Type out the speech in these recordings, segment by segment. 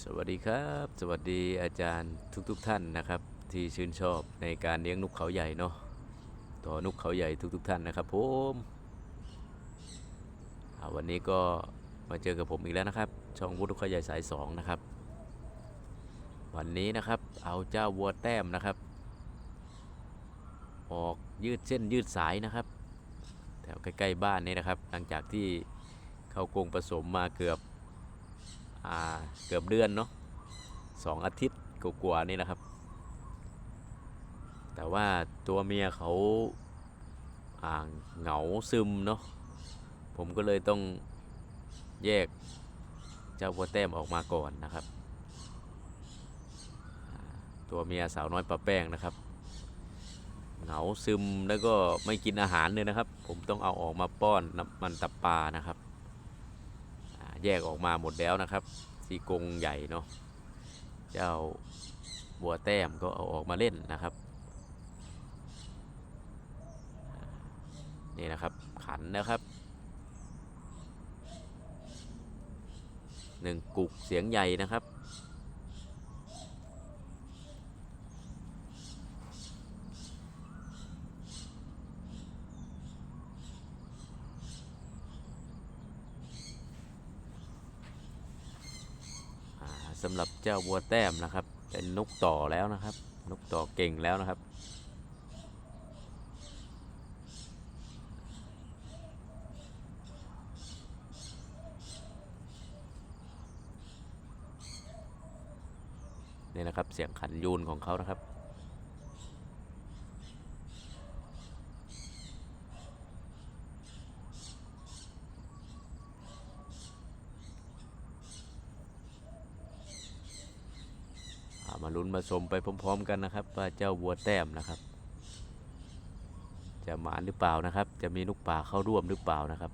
สวัสดีครับ สวัสดีอาจารย์ทุกๆทท่านนะครับ ที่ชื่นชอบในการเลี้ยงนกเขาใหญ่เนาะต่อนกเขาใหญ่ทุกๆทท่านนะครับผมวันนี้ก็มาเจอกับผมอีกแล้วนะครับ ช่องวุฒิเขาใหญ่สายสองนะครับ วันนี้นะครับเอาเจ้าวัวแต้มนะครับ ออกยืดเส้นยืดสายนะครับแถวใกล้ๆบ้านนี่นะครับ หลังจากที่เข้ากรงผสมมาเกือบ เกือบเดือนเนาะสองอาทิตย์กว่าๆนี่นะครับ แต่ว่าตัวเมียเขาอ่าเหงาซึมเนาะผมก็เลยต้องแยกเจ้าวัวแต้มออกมาก่อนนะครับ ตัวเมียสาวน้อยปลาแป้งนะครับ เหงาซึมแล้วก็ไม่กินอาหารเลยนะครับ ผมต้องเอาออกมาป้อนน้ำมันตับปลานะครับ แยกออกมาหมดแล้วนะครับซีกงใหญ่เนาะเจ้าบัวแต้มก็เอาออกมาเล่นนะครับ นี่นะครับขันนะครับหนึ่งกุกเสียงใหญ่นะครับ สำหรับเจ้าวัวแต้มนะครับ เป็นนกต่อแล้วนะครับ นกต่อเก่งแล้วนะครับ นี่นะครับเสียงขันยูนของเขานะครับ อ่ สมาลุ้นมาชมไปพร้อมๆกันนะครับว่าเจ้าวัวแต้มนะครับ จะหมานหรือเปล่านะครับ จะมีลูกป่าเข้าร่วมหรือเปล่านะครับ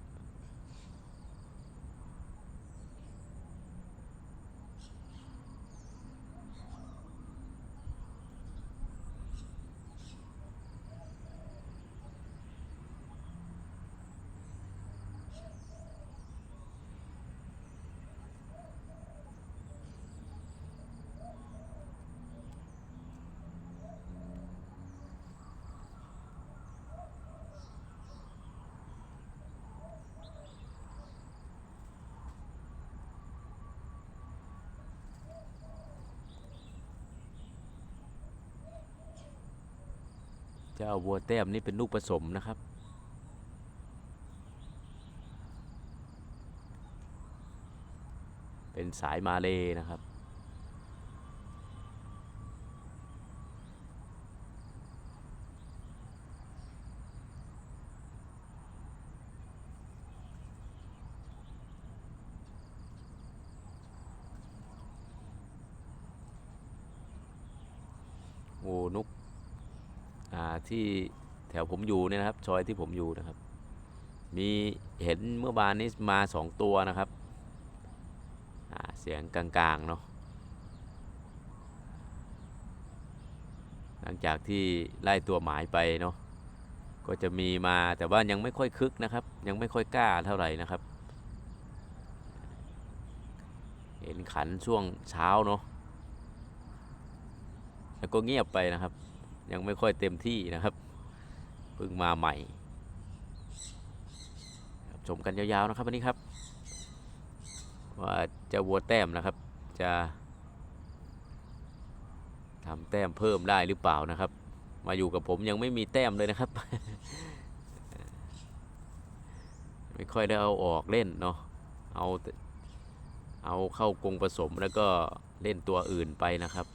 เจ้าวัวแต้มนี่เป็นลูกผสมนะครับ เป็นสายมาเลนะครับโอ้นก ที่แถวผมอยู่เนี่ยนะครับ ซอยที่ผมอยู่นะครับ มีเห็นเมื่อวานนี้มาสองตัวนะครับเสียงกลางๆเนาะหลังจากที่ไล่ตัวหมายไปเนาะก็จะมีมาแต่ว่ายังไม่ค่อยคึกนะครับ ยังไม่ค่อยกล้าเท่าไหร่นะครับ เห็นขันช่วงเช้าเนาะแล้วก็เงียบไปนะครับ ยังไม่ค่อยเต็มที่นะครับเพิ่งมาใหม่ชมกันยาวๆนะครับวันนี้ครับ ว่าเจะวัวแต้มนะครับ จะทำแต้มเพิ่มได้หรือเปล่านะครับ มาอยู่กับผมยังไม่มีแต้มเลยนะครับ ไม่ค่อยได้เอาออกเล่นเนาะเอาเอาเข้ากรงผสมแล้วก็เล่นตัวอื่นไปนะครับ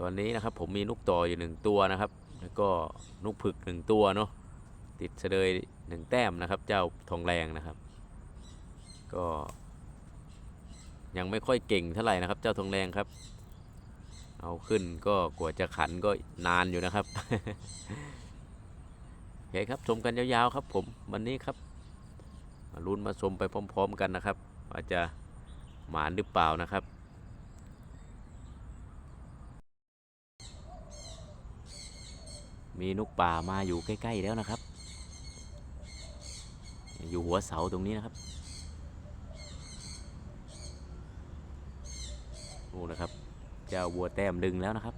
ตอนนี้นะครับผมมีนกต่ออยู่หนึ่งตัวนะครับ แล้วก็นกผึกหนึ่งตัวเนาะติดเฉลยหนึ่งแต้มนะครับ เจ้าทองแรงนะครับ ก็ ยังไม่ค่อยเก่งเท่าไหร่นะครับ เจ้าทองแรงครับ เอาขึ้นก็กว่าจะขันก็นานอยู่นะครับโอเคครับชมกันยาวๆครับ ผมวันนี้ครับมาลุ้นมาชมไปพร้อม ๆ กันนะครับว่าจะหมานหรือเปล่านะครับ มีนกป่ามาอยู่ใกล้ ๆ แล้วนะครับ อยู่หัวเสาตรงนี้นะครับโอ้นะครับ เจ้าบัวแต้มดึงแล้วนะครับ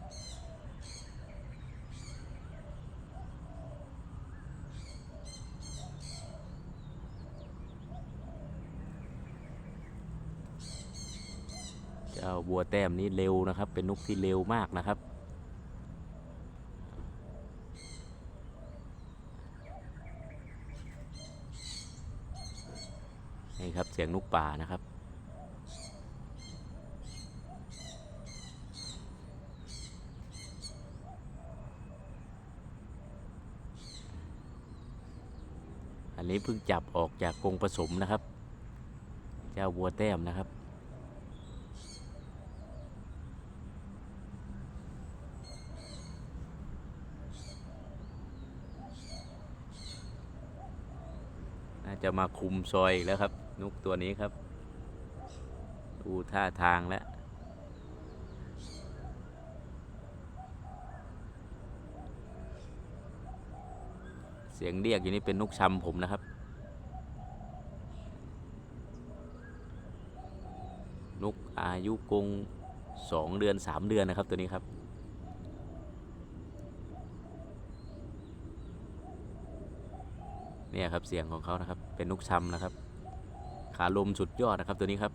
เจ้าบัวแต้มนี่เร็วนะครับ เป็นนกที่เร็วมากนะครับ นี่ครับเสียงนกป่านะครับ อันนี้เพิ่งจับออกจากกรงผสมนะครับ เจ้าวัวแต้มนะครับน่าจะมาคุมซอยแล้วครับ นกตัวนี้ครับ ดูท่าทางแล้วเสียงเรียกอยู่นี่เป็นนกชำผมนะครับ นกอายุกรงสองเดือนสามเดือนนะครับตัวนี้ครับเนี่ยครับเสียงของเขานะครับเป็นนกชำนะครับ ขาลมสุดยอดนะครับตัวนี้ครับ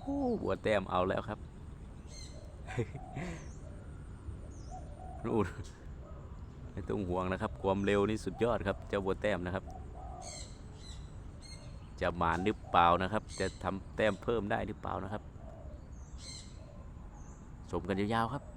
โอ้หัวแต้มเอาแล้วครับนู่นไม่ต้องห่วงนะครับ ความเร็วนี่สุดยอดครับ เจ้าบัวแต้มนะครับ จะหมานหรือเปล่านะครับ จะทำแต้มเพิ่มได้หรือเปล่านะครับ ชมกันยาวๆครับ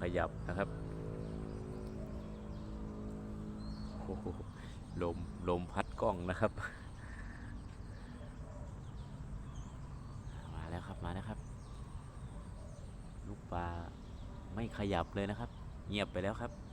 ขยับนะครับโอ้โหลมลมพัดกล้องนะครับ มาแล้วครับมาแล้วครับ ลูกปลาไม่ขยับเลยนะครับ เงียบไปแล้วครับ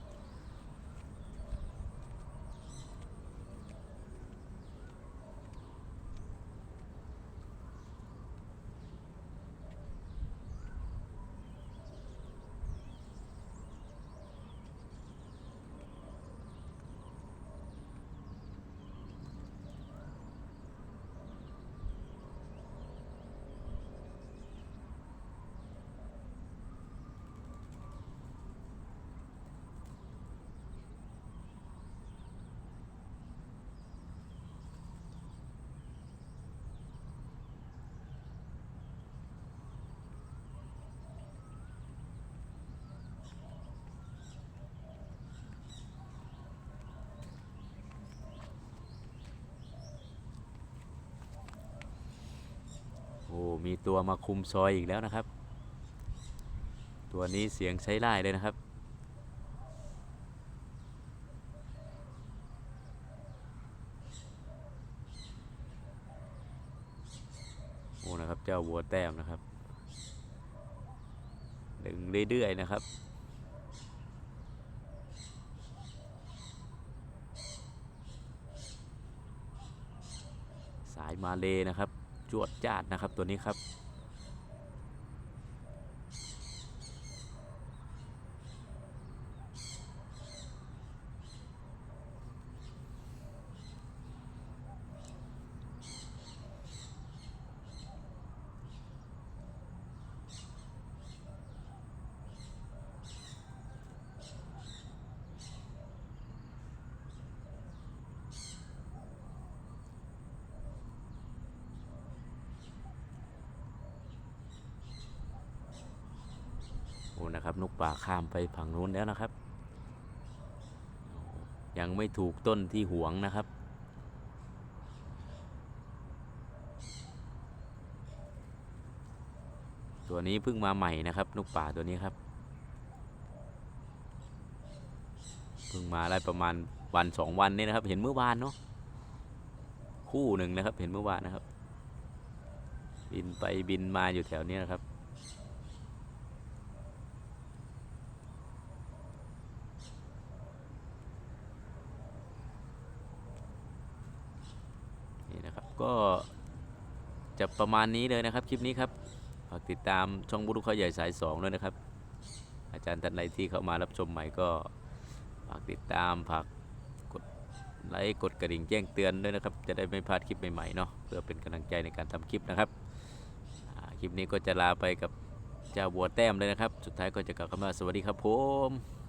มีตัวมาคุมซอยอีกแล้วนะครับ ตัวนี้เสียงใช้ได้เลยนะครับ โอ้นะครับเจ้าวัวแต้มนะครับ ดึงเรื่อยๆนะครับสายมาเลนะครับ จวดจาดนะครับตัวนี้ครับ อ้นะครับนกป่าข้ามไปฝั่งนู้นแล้วนะครับ ยังไม่ถูกต้นที่หวงนะครับ ตัวนี้เพิ่งมาใหม่นะครับนกป่าตัวนี้ครับเพิ่งมาได้ประมาณวันสองวันนี่นะครับ เห็นเมื่อวานเนาะคู่หนึ่งนะครับ เห็นเมื่อวานนะครับ บินไปบินมาอยู่แถวนี้นะครับ นี่นะครับ ก็จะประมาณนี้เลยนะครับ คลิปนี้ครับฝากติดตามช่องบุรุษเขาใหญ่สายสองด้วยนะครับ อาจารย์ท่านใดที่เข้ามารับชมใหม่ก็ฝากติดตามฝากกดไลค์กดกระดิ่งแจ้งเตือนด้วยนะครับ จะได้ไม่พลาดคลิปใหม่ๆเนาะเพื่อเป็นกำลังใจในการทำคลิปนะครับคลิปนี้ก็จะลาไปกับเจ้าบัวแต้มเลยนะครับ สุดท้ายก็จะกล่าวคำว่าสวัสดีครับผม